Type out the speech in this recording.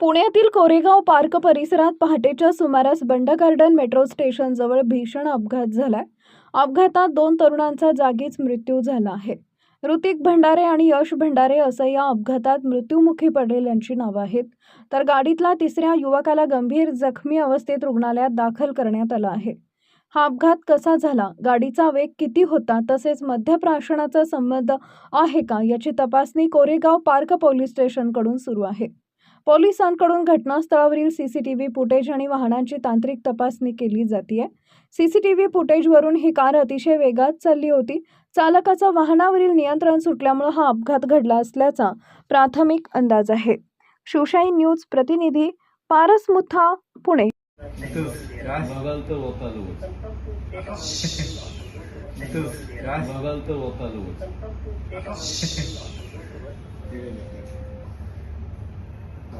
पुण्यातील कोरेगाव पार्क परिसरात पहाटेच्या सुमारास बंड गार्डन मेट्रो स्टेशनजवळ भीषण अपघात झालाय. अपघातात दोन तरुणांचा जागीच मृत्यू झाला आहे. ऋतिक भंडारे आणि यश भंडारे असं या अपघातात मृत्युमुखी पडलेल्यांची नावं आहेत. तर गाडीतला तिसऱ्या युवकाला गंभीर जखमी अवस्थेत रुग्णालयात दाखल करण्यात आलं आहे. हा अपघात कसा झाला? गाडीचा वेग किती होता? तसेच मध्यप्राशनाचा संबंध आहे का? याची तपासणी कोरेगाव पार्क पोलीस स्टेशनकडून सुरू आहे. पोलिसांकडून घटनास्थळावरील सीसीटीव्ही फुटेज आणि वाहनांची तांत्रिक तपासणी केली जाते सीसीटीव्ही फुटेजवरून ही कार अतिशय वेगात चालली होती. चालकाचा वाहनावरील नियंत्रण सुटल्यामुळे हा अपघात घडला असल्याचा प्राथमिक अंदाज आहे. शिवशाही न्यूज प्रतिनिधी पारस मुथा पुणे